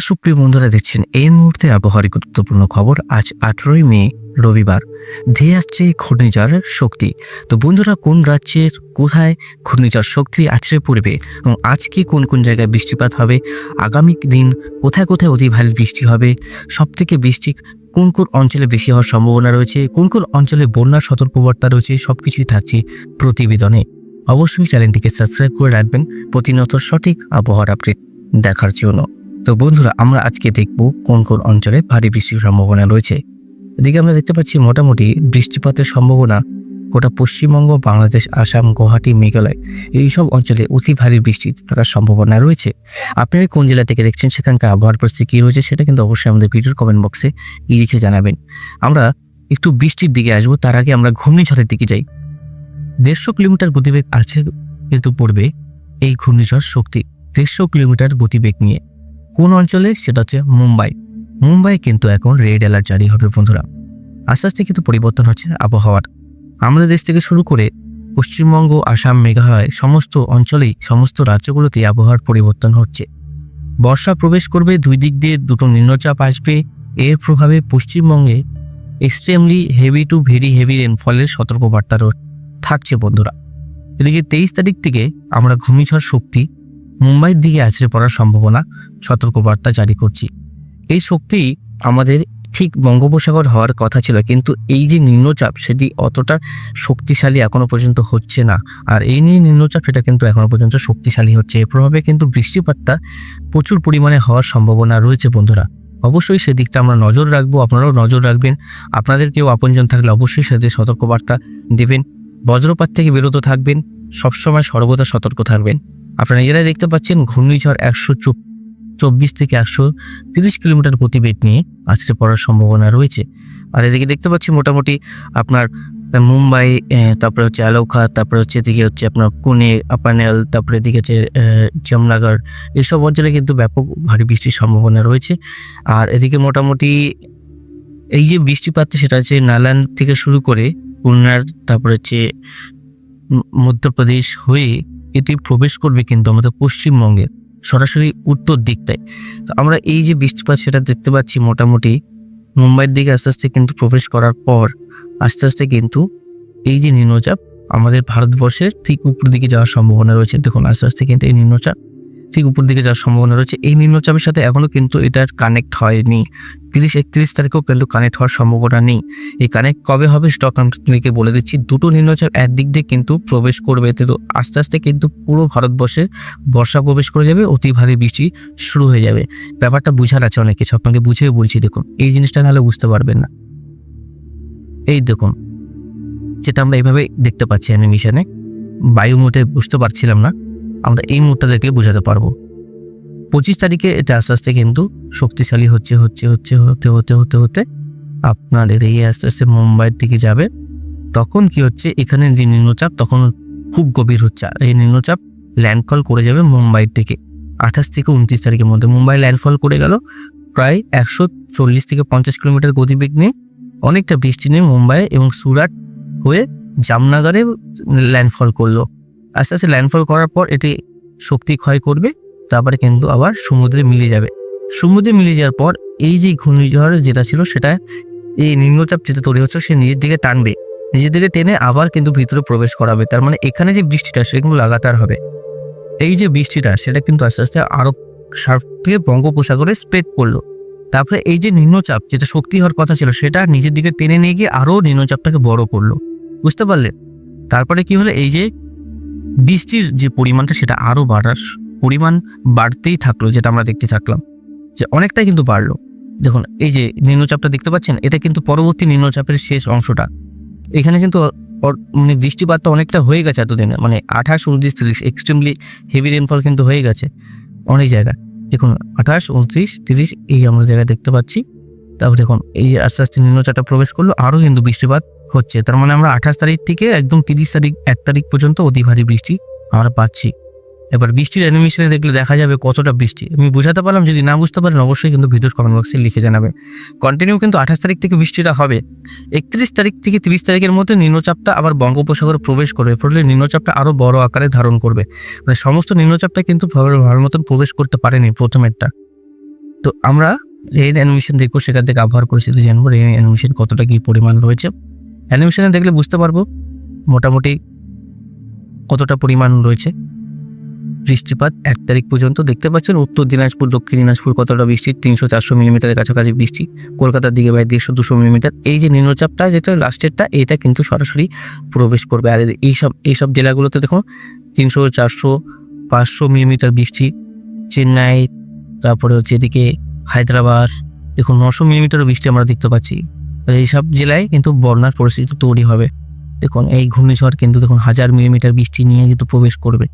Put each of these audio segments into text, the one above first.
সুপ্রিয় বন্ধুরা দেখছেন এই মুহূর্তে আবহাওয়ার গুরুত্বপূর্ণ খবর। আজ আঠেরোই মে, রবিবার। ধেয়ে আসছে ঘূর্ণিঝড় শক্তি। তো বন্ধুরা, কোন রাজ্যের কোথায় ঘূর্ণিঝড় শক্তি আছড়ে পড়বে এবং আজকে কোন কোন জায়গায় বৃষ্টিপাত হবে? আগামী দিন কোথায় কোথায় অতি ভারী বৃষ্টি হবে? সব থেকে বৃষ্টি কোন কোন অঞ্চলে বেশি হওয়ার সম্ভাবনা রয়েছে? কোন কোন অঞ্চলে বন্যার সতর্কবার্তা রয়েছে? সব কিছুই থাকছে প্রতিবেদনে। অবশ্যই চ্যানেলটিকে সাবস্ক্রাইব করে রাখবেন। প্রতিনিয়ত সঠিক আবহাওয়ার আপডেট দেখার জন্য। তো বন্ধুরা, আমরা আজকে দেখব কোন কোন অঞ্চলে ভারী বৃষ্টির সম্ভাবনা রয়েছে। এদিকে আমরা দেখতে পাচ্ছি মোটামুটি বৃষ্টিপাতের সম্ভাবনা গোটা পশ্চিমবঙ্গ, বাংলাদেশ, আসাম, গুয়াহাটি, মেঘালয় এই সব অঞ্চলে অতি ভারী বৃষ্টি থাকার সম্ভাবনা রয়েছে। আপনারা কোন জেলা থেকে দেখছেন, সেখানকার আবহাওয়ার পরিস্থিতি কী রয়েছে সেটা কিন্তু অবশ্যই আমাদের ভিডিওর কমেন্ট বক্সে লিখে জানাবেন। আমরা একটু বৃষ্টির দিকে আসব, তার আগে আমরা ঘূর্ণিঝড়ের দিকে যাই। দেড়শো কিলোমিটার গতিবেগ আছে, কিন্তু পড়বে এই ঘূর্ণিঝড় শক্তি। দেড়শো কিলোমিটার গতিবেগ নিয়ে। কোন অঞ্চলে? সেটা হচ্ছে মুম্বাই। মুম্বাই কিন্তু এখন রেড অ্যালার্ট জারি হবে বন্ধুরা। আস্তে আস্তে কিন্তু পরিবর্তন হচ্ছে আবহাওয়ার। আমাদের দেশ থেকে শুরু করে পশ্চিমবঙ্গ, আসাম, মেঘালয় সমস্ত অঞ্চলেই, সমস্ত রাজ্যগুলোতে আবহাওয়ার পরিবর্তন হচ্ছে। বর্ষা প্রবেশ করবে, দুই দিক দিয়ে দুটো নিম্নচাপ আসবে। এর প্রভাবে পশ্চিমবঙ্গে extremely heavy to very heavy রেনফলের সতর্কবার্তা থাকছে বন্ধুরা। এদিকে তেইশ তারিখ থেকে আমরা ঘূর্ণিঝড় শক্তি মুম্বাইয়ের দিকে আছড়ে পড়ার সম্ভাবনা সতর্কবার্তা জারি করছি। এই শক্তি আমাদের ঠিক বঙ্গোপসাগর হওয়ার কথা ছিল, কিন্তু এই যে নিম্নচাপ সেটি অতটা শক্তিশালী এখনও পর্যন্ত হচ্ছে না। আর এই নিয়ে নিম্নচাপ সেটা কিন্তু এখনও পর্যন্ত শক্তিশালী হচ্ছে। এর প্রভাবে কিন্তু বৃষ্টিপাতটা প্রচুর পরিমাণে হওয়ার সম্ভাবনা রয়েছে বন্ধুরা। অবশ্যই সেদিকটা আমরা নজর রাখব, আপনারাও নজর রাখবেন। আপনাদের কেউ আপনজন থাকলে অবশ্যই সেদিকে সতর্কবার্তা দেবেন। বজ্রপাত থেকে বিরত থাকবেন। সবসময় সর্বদা সতর্ক থাকবেন। আপনারা নিজেরাই দেখতে পাচ্ছেন ঘূর্ণিঝড় একশো চব্বিশ থেকে একশো তিরিশ কিলোমিটার গতিবেগ নিয়ে আছড়ে পড়ার সম্ভাবনা রয়েছে। আর এদিকে দেখতে পাচ্ছি মোটামুটি আপনার মুম্বাই তারপরে হচ্ছে আলৌখা তারপরে হচ্ছে এদিকে হচ্ছে আপনার পুনে আপানেল তারপরে এদিকে হচ্ছে জামনগর, এসব অঞ্চলে কিন্তু ব্যাপক ভারী বৃষ্টির সম্ভাবনা রয়েছে। আর এদিকে মোটামুটি এই যে বৃষ্টিপাত, সেটা হচ্ছে নালান থেকে শুরু করে পুনার, তারপরে হচ্ছে মধ্যপ্রদেশ হয়ে এটি প্রবেশ করবে কিন্তু আমাদের পশ্চিমবঙ্গে, সরাসরি উত্তর দিকটায়। তো আমরা এই যে বৃষ্টিপাত সেটা দেখতে পাচ্ছি মোটামুটি মুম্বাইয়ের দিকে আস্তে আস্তে কিন্তু প্রবেশ করার পর আস্তে আস্তে কিন্তু এই যে নিম্নচাপ আমাদের ভারতবর্ষের ঠিক উপর দিকে যাওয়ার সম্ভাবনা রয়েছে। দেখুন, আস্তে আস্তে কিন্তু এই নিম্নচাপ ঠিক উপর দিকে যাওয়ার সম্ভাবনা রয়েছে। এই নিম্নচাপের সাথে এখনও কিন্তু এটার কানেক্ট হয়নি। তিরিশ একত্রিশ তারিখেও কিন্তু কানেক্ট হওয়ার সম্ভাবনা নেই। এই কানেক্ট কবে হবে স্টক আপনাকে বলে দিচ্ছি। দুটো নিম্নচাপ একদিক দিয়ে কিন্তু প্রবেশ করবে। তো আস্তে আস্তে কিন্তু পুরো ভারতবর্ষে বর্ষা প্রবেশ করে যাবে, অতি ভারী বৃষ্টি শুরু হয়ে যাবে। ব্যাপারটা বুঝার আছে অনেক কিছু। আপনাকে বুঝিয়ে বলছি, দেখুন, এই জিনিসটা নাহলে বুঝতে পারবেন না। এই দেখুন, যেটা আমরা এইভাবে দেখতে পাচ্ছি অ্যানিমেশনে বায়ু মুহূর্তে বুঝতে পারছিলাম না। আমরা এই মুহূর্তে দেখলে বোঝাতে পারব। পঁচিশ তারিখে এটা আস্তে আস্তে কিন্তু শক্তিশালী হচ্ছে হচ্ছে হচ্ছে, হতে হতে হতে হতে আপনার এদিকে আস্তে আস্তে মুম্বাইয়ের দিকে যাবে। তখন কি হচ্ছে এখানের যে নিম্নচাপ, তখন খুব গভীর হচ্ছে। আর এই নিম্নচাপ ল্যান্ডফল করে যাবে মুম্বাইয়ের দিকে। আঠাশ থেকে উনত্রিশ তারিখের মধ্যে মুম্বাই ল্যান্ডফল করে গেল। প্রায় একশো চল্লিশ থেকে পঞ্চাশ কিলোমিটার গতিবেগ নিয়ে অনেকটা বৃষ্টি নিয়ে মুম্বাই এবং সুরাট হয়ে জামনগরে ল্যান্ডফল করল। আস্তে আস্তে ল্যান্ডফল করার পর এটি শক্তি ক্ষয় করবে, তারপরে কিন্তু আবার সমুদ্রে মিলে যাবে। সমুদ্রে মিলে যাওয়ার পর এই যে ঘূর্ণিঝড় যেটা ছিল সেটা এই নিম্নচাপ যেটা তৈরি হচ্ছে সে নিজের দিকে টানবে। নিজের দিকে টেনে আবার কিন্তু ভিতরে প্রবেশ করাবে। তার মানে এখানে যে বৃষ্টিটা সেটা কিন্তু লাগাতার হবে। এই যে বৃষ্টিটা সেটা কিন্তু আস্তে আস্তে আরও সার্ফ থেকে বঙ্গোপসাগরে স্প্রেড করল। তারপরে এই যে নিম্নচাপ যেটা শক্তি হওয়ার কথা ছিল সেটা নিজের দিকে টেনে নিয়ে গিয়ে আরও নিম্নচাপটাকে বড় করল। বুঝতে পারলেন তারপরে কি হলো? এই যে বৃষ্টির যে পরিমাণটা সেটা আরও বাড়ার পরিমাণ বাড়তেই থাকল, যেটা আমরা দেখতে থাকলাম। যে অনেকটাই কিন্তু বাড়লো। দেখুন, এই যে নিম্নচাপটা দেখতে পাচ্ছেন, এটা কিন্তু পরবর্তী নিম্নচাপের শেষ অংশটা। এখানে কিন্তু মানে বৃষ্টিপাতটা অনেকটা হয়ে গেছে এতদিনে মানে আঠাশ, উনত্রিশ, তিরিশ এক্সট্রিমলি হেভি রেনফল কিন্তু হয়ে গেছে অনেক জায়গায়। দেখুন, আঠাশ, উনত্রিশ, তিরিশ, এই আমরা জায়গায় দেখতে পাচ্ছি। তারপর দেখুন, এই আস্তে আস্তে নিম্নচাপটা প্রবেশ করল, আরও কিন্তু বৃষ্টিপাত হচ্ছে। তার মানে আমরা আঠাশ তারিখ থেকে একদম তিরিশ তারিখ, এক তারিখ পর্যন্ত অতি ভারী বৃষ্টি আমরা পাচ্ছি। এবার বৃষ্টির অ্যানিমেশনে দেখলে দেখা যাবে কতটা বৃষ্টি। আমি বুঝাতে পারলাম, যদি না বুঝতে পারেন অবশ্যই কিন্তু ভিডিওর কমেন্ট বক্সে লিখে জানাবেন। কন্টিনিউ কিন্তু আঠাশ তারিখ থেকে বৃষ্টিটা হবে। একত্রিশ তারিখ থেকে তিরিশ তারিখের মধ্যে নিম্নচাপটা আবার বঙ্গোপসাগরে প্রবেশ করবে। ফলে নিম্নচাপটা আরও বড় আকারে ধারণ করবে। মানে সমস্ত নিম্নচাপটা কিন্তু ভালো মতন প্রবেশ করতে পারেনি প্রথমেরটা। তো আমরা এই অ্যানিমেশন দেখব, সেখান থেকে আবহাওয়ার পরিস্থিতি জানব। এই অ্যানিমেশন কতটা কী পরিমাণ রয়েছে। অ্যানিমেশনে দেখলে বুঝতে পারব মোটামুটি কতটা পরিমাণ রয়েছে। বৃষ্টিপাত এক তারিখ পর্যন্ত দেখতে পাচ্ছেন। উত্তর দিনাজপুর, দক্ষিণ দিনাজপুর কতটা বৃষ্টি? তিনশো চারশো মিলিমিটারের কাছাকাছি বৃষ্টি। কলকাতার দিকে প্রায় দেড়শো, দুশো মিলিমিটার। এই যে নিম্নচাপটা, যেটা লাস্টেরটা এটা কিন্তু সরাসরি প্রবেশ করবে। আর এইসব এইসব জেলাগুলোতে দেখো তিনশো, চারশো, পাঁচশো মিলিমিটার বৃষ্টি। চেন্নাই, তারপরে হচ্ছে এদিকে হায়দ্রাবাদ, দেখুন নশো মিলিমিটারও বৃষ্টি আমরা দেখতে পাচ্ছি। এইসব জেলায় কিন্তু বন্যার পরিস্থিতি তৈরি হবে। দেখুন, এই ঘূর্ণিঝড় কিন্তু দেখুন হাজার মিলিমিটার বৃষ্টি নিয়ে কিন্তু প্রবেশ করবে।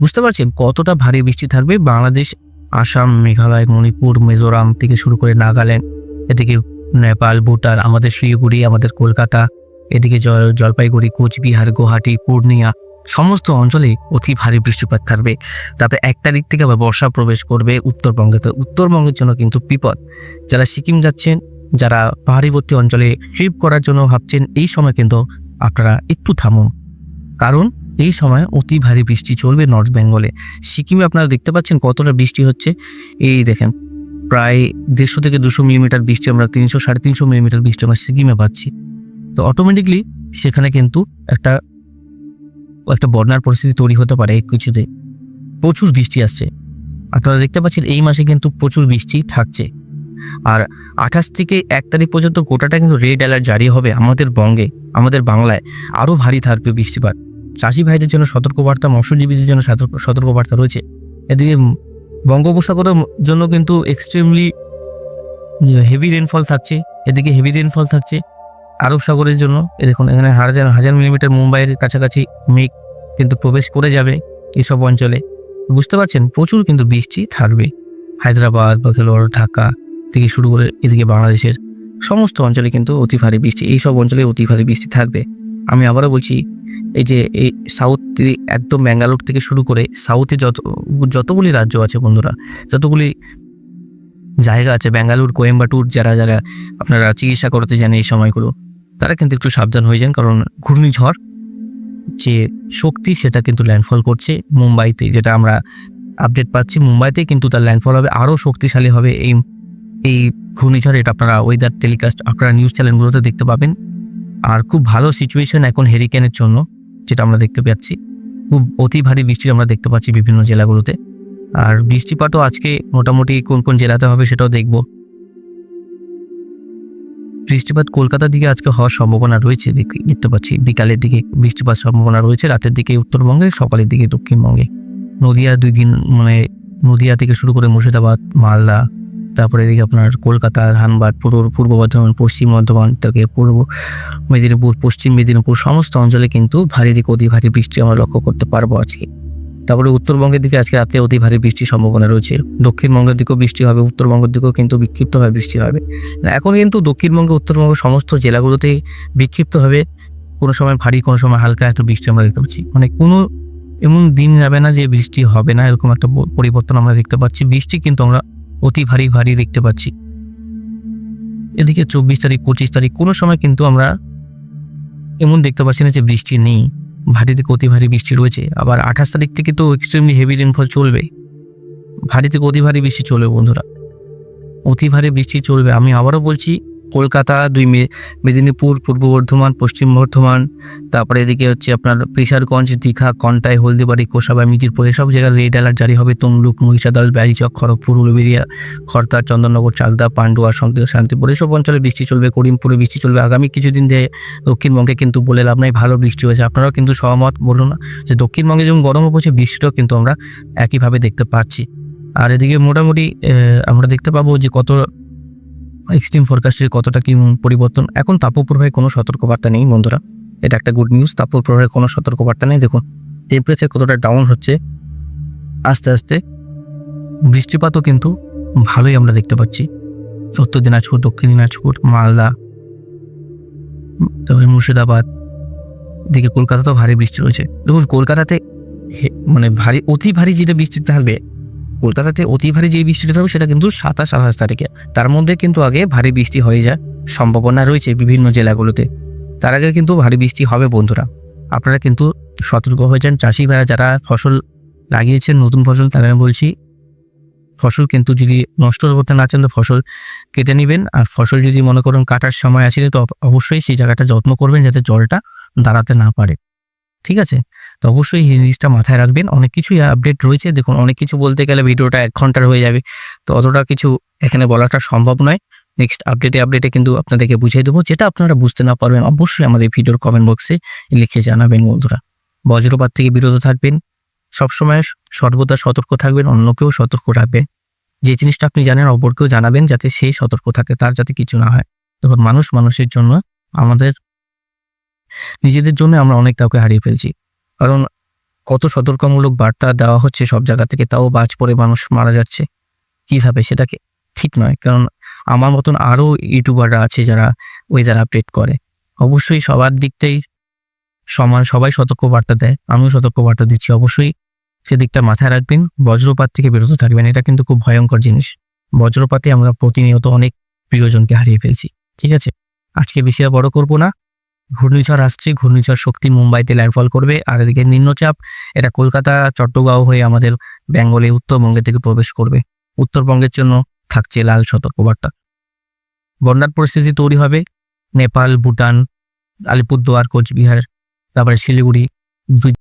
বুঝতে পারছেন? কতটা ভারী বৃষ্টি থাকবে? বাংলাদেশ, আসাম, মেঘালয়, মণিপুর, মিজোরাম থেকে শুরু করে নাগাল্যান্ড, এদিকে নেপাল, ভুটান, আমাদের শিলিগুড়ি, আমাদের কলকাতা, এদিকে জল, জলপাইগুড়ি, কোচবিহার, গুয়াহাটি, পূর্ণিয়া, সমস্ত অঞ্চলে অতি ভারী বৃষ্টিপাত থাকবে। তারপরে এক তারিখ থেকে আবার বর্ষা প্রবেশ করবে উত্তরবঙ্গে। তো উত্তরবঙ্গের জন্য কিন্তু বিপদ। যারা সিকিম যাচ্ছেন যারা পাহাড়িবর্তী অঞ্চলে ট্রিপ করার জন্য ভাবছেন, এই সময় কিন্তু আপনারা একটু থামুন। কারণ এই সময় অতি ভারী বৃষ্টি চলবে নর্থ বেঙ্গলে সিকিমে আপনারা দেখতে পাচ্ছেন কতটা বৃষ্টি হচ্ছে। এই দেখেন, প্রায় দেড়শো থেকে দুশো মিলিমিটার বৃষ্টি আমরা তিনশো, সাড়ে তিনশো মিলিমিটার বৃষ্টি আমরা সিকিমে পাচ্ছি। তো অটোমেটিকলি সেখানে কিন্তু একটা একটা বন্যার পরিস্থিতি তৈরি হতে পারে কিছুতে। প্রচুর বৃষ্টি আসছে। আপনারা দেখতে পাচ্ছেন এই মাসে কিন্তু প্রচুর বৃষ্টি থাকছে। আর আঠাশ থেকে এক তারিখ পর্যন্ত গোটাটা কিন্তু রেড অ্যালার্ট জারি হবে আমাদের বঙ্গে, আমাদের বাংলায়। আরও ভারী থাকবে বৃষ্টিপাত। চাষি ভাইদের জন্য সতর্কবার্তা, মৎস্যজীবীদের জন্য সতর্ক- সতর্কবার্তা রয়েছে। এদিকে বঙ্গোপসাগরের জন্য কিন্তু এক্সট্রিমলি হেভি রেনফল থাকছে। এদিকে হেভি রেনফল থাকছে আরব সাগরের জন্য। দেখুন, এখানে হাজার হাজার মিলিমিটার মুম্বাইয়ের কাছাকাছি মেঘ কিন্তু প্রবেশ করে যাবে এসব অঞ্চলে। বুঝতে পারছেন? প্রচুর কিন্তু বৃষ্টি থাকবে। হায়দ্রাবাদ বাঙ্গালোর ঢাকা থেকে শুরু করে এদিকে বাংলাদেশের সমস্ত অঞ্চলে কিন্তু অতি ভারী বৃষ্টি এই সব অঞ্চলে অতি ভারী বৃষ্টি থাকবে। আমি আবারও বলছি, এই যে এই সাউথ একদম ব্যাঙ্গালোর থেকে শুরু করে সাউথে যত, যতগুলি রাজ্য আছে বন্ধুরা, যতগুলি জায়গা আছে, ব্যাঙ্গালোর, কোয়েম্বাটুর, যারা যারা আপনারা চিকিৎসা করতে যান এই সময়গুলো, তারা কিন্তু একটু সাবধান হয়ে যান, কারণ ঘূর্ণিঝড় যে শক্তি সেটা কিন্তু ল্যান্ডফল করছে মুম্বাইতে, যেটা আমরা আপডেট পাচ্ছি মুম্বাইতে কিন্তু তার ল্যান্ডফল হবে, আরও শক্তিশালী হবে এই এই ঘূর্ণিঝড় এটা আপনারা ওয়েদার টেলিকাস্ট আপনারা নিউজ চ্যানেলগুলোতে দেখতে পাবেন। আর খুব ভালো সিচুয়েশন এখন হেরিকেনের জন্য, যেটা আমরা দেখতে পাচ্ছি। খুব অতি ভারী বৃষ্টি আমরা দেখতে পাচ্ছি বিভিন্ন জেলাগুলোতে। আর বৃষ্টিপাতও আজকে মোটামুটি কোন কোন জেলাতে হবে সেটাও দেখব। বৃষ্টিপাত কলকাতার দিকে আজকে হওয়ার সম্ভাবনা রয়েছে, দেখ- দেখতে পাচ্ছি। বিকালের দিকে বৃষ্টিপাত সম্ভাবনা রয়েছে, রাতের দিকে উত্তরবঙ্গে, সকালের দিকে দক্ষিণবঙ্গে। নদিয়া দুই দিন মানে নদিয়া থেকে শুরু করে মুর্শিদাবাদ, মালদা তারপরে এদিকে আপনার কলকাতা, ধানবাদ পূর্ব পূর্ব বর্ধমান, পশ্চিম বর্ধমান, থেকে পূর্ব মেদিনীপুর, পশ্চিম মেদিনীপুর, সমস্ত অঞ্চলে কিন্তু ভারী দিকে অতি ভারী বৃষ্টি আমরা লক্ষ্য করতে পারব আজকে। তারপরে উত্তরবঙ্গের দিকে আজকে রাতে অতি ভারী বৃষ্টির সম্ভাবনা রয়েছে। দক্ষিণবঙ্গের দিকেও বৃষ্টি হবে, উত্তরবঙ্গের দিকেও কিন্তু বিক্ষিপ্তভাবে বৃষ্টি হবে। এখন কিন্তু দক্ষিণবঙ্গ, উত্তরবঙ্গ সমস্ত জেলাগুলোতে বিক্ষিপ্তভাবে কোনো সময় ভারী, কোনো সময় হালকা একটা বৃষ্টি আমরা দেখতে পাচ্ছি। মানে কোনো এমন দিন যাবে না যে বৃষ্টি হবে না, এরকম একটা পরিবর্তন আমরা দেখতে পাচ্ছি। বৃষ্টি কিন্তু আমরা অতি ভারী ভারী দেখতে পাচ্ছি। এদিকে চব্বিশ তারিখ, পঁচিশ তারিখ, কোনো সময় কিন্তু আমরা এমন দেখতে পাচ্ছি না যে বৃষ্টি নেই। ভারী থেকে অতি ভারী বৃষ্টি রয়েছে। আবার আঠাশ তারিখ থেকে তো এক্সট্রিমলি হেভি রেনফল চলবে। ভারী থেকে অতি ভারী বৃষ্টি চলবে বন্ধুরা। অতি ভারী বৃষ্টি চলবে। আমি আবারও বলছি কলকাতা, দুই মেদিনীপুর, পূর্ব বর্ধমান, পশ্চিম বর্ধমান, তারপরে এদিকে হচ্ছে আপনার পেশারগঞ্জ দীঘা, কন্টাই, হলদিবাড়ি কোষাবা মিজিরপুর এসব জায়গায় রেড অ্যালার্ট জারি হবে। তমলুক, মহিষাদল, ব্যারিচক, খড়গপুর, উলুবেরিয়া খড়তা চন্দননগর, চাকদা, পান্ডুয়া শান্তি শান্তিপুর, এসব অঞ্চলে বৃষ্টি চলবে, করিমপুরে বৃষ্টি চলবে। আগামী কিছুদিন যে দক্ষিণবঙ্গে কিন্তু বলে লাভ নাই, ভালো বৃষ্টি হয়েছে। আপনারাও কিন্তু সহমত, বলুন না, যে দক্ষিণবঙ্গে যেমন গরমও পড়ছে বৃষ্টিটাও কিন্তু আমরা একইভাবে দেখতে পাচ্ছি। আর এদিকে মোটামুটি আমরা দেখতে পাবো যে কত এক্সট্রিম ফোরকাস্টের কতটা কি পরিবর্তন? এখন তাপপ্রবাহে কোনো সতর্কবার্তা নেই বন্ধুরা। এটা একটা গুড নিউজ তাপপ্রবাহের কোনো সতর্কবার্তা নেই। দেখুন টেম্পারেচার কতটা ডাউন হচ্ছে, আস্তে আস্তে বৃষ্টিপাতও কিন্তু ভালোই আমরা দেখতে পাচ্ছি। উত্তর দিনাজপুর, দক্ষিণ দিনাজপুর, মালদা, তারপরে মুর্শিদাবাদ দিকে কলকাতাতেও ভারী বৃষ্টি রয়েছে। দেখুন, কলকাতাতে মানে ভারী, অতি ভারী যেটা বৃষ্টি থাকবে কলকাতাতে অতি ভারী যে বৃষ্টিটা থাকবে সেটা কিন্তু সাতাশ আঠাশ তারিখে। তার মধ্যে কিন্তু আগে ভারী বৃষ্টি হয়ে যায়। সম্ভাবনা রয়েছে বিভিন্ন জেলাগুলোতে। তার আগে কিন্তু ভারী বৃষ্টি হবে বন্ধুরা। আপনারা কিন্তু সতর্ক হয়েছেন চাষি ভাইরা যারা ফসল লাগিয়েছেন, নতুন ফসল তারা বলছি, ফসল কিন্তু যদি নষ্ট করতে না চান, তো ফসল কেটে নেবেন। আর ফসল যদি মনে করুন কাটার সময় আসেনি, তো অবশ্যই সেই জায়গাটা যত্ন করবেন যাতে জলটা দাঁড়াতে না পারে। ঠিক আছে? তো অবশ্যই এই জিনিসটা মাথায় রাখবেন। অনেক কিছুই আপডেট রয়েছে। দেখুন, অনেক কিছু বলতে গেলে ভিডিওটা এক ঘণ্টার হয়ে যাবে। তো অতটা কিছু এখানে বলাটা সম্ভব নয়। নেক্সট আপডেটে আপডেটে কিন্তু আপনাদেরকে বুঝিয়ে দেবো, যেটা আপনারা বুঝতে না পারবেন অবশ্যই আমাদের ভিডিওর কমেন্ট বক্সে লিখে জানাবেন, বন্ধুরা। বজ্রপাত থেকে বিরত থাকবেন। সবসময় সর্বদা সতর্ক থাকবেন, অন্যকেও সতর্ক রাখবেন। যে জিনিসটা আপনি জানেন, অপরকেও জানাবেন, যাতে সেই সতর্ক থাকে, তার যাতে কিছু না হয়। তখন মানুষ মানুষের জন্য আমাদের নিজেদের জন্য আমরা অনেক কাউকে হারিয়ে ফেলছি। কারণ কত সতর্কমূলক বার্তা দেওয়া হচ্ছে সব জায়গা থেকে, তাও বাজ পড়ে মানুষ মারা যাচ্ছে। কীভাবে? সেটাকে ঠিক নয়। কারণ আমার মতন আরও ইউটিউবাররা আছে যারা ওয়েদার আপডেট করে। অবশ্যই সবার দিকটাই সমান, সবাই সতর্ক বার্তা দেয়। আমিও সতর্ক বার্তা দিচ্ছি। অবশ্যই সেদিকটা মাথায় রাখবেন। বজ্রপাত থেকে বিরত থাকবেন। এটা কিন্তু খুব ভয়ঙ্কর জিনিস। বজ্রপাতে আমরা প্রতিনিয়ত অনেক প্রিয়জনকে হারিয়ে ফেলছি। ঠিক আছে? আজকে বেশি আর বড় করব না। ঘূর্ণিঝড় আসছে, ঘূর্ণিঝড় শক্তি মুম্বাইতে ল্যান্ডফল করবে। আর এদিকে নিম্নচাপ, এটা কলকাতা চট্টগাঁও হয়ে আমাদের বেঙ্গলে, উত্তরবঙ্গে থেকে প্রবেশ করবে। উত্তরবঙ্গের জন্য থাকছে লাল সতর্কবার্তা। বন্যার পরিস্থিতি তৈরি হবে। নেপাল, ভুটান, আলিপুরদুয়ার, কোচবিহার, তারপরে শিলিগুড়ি, দুই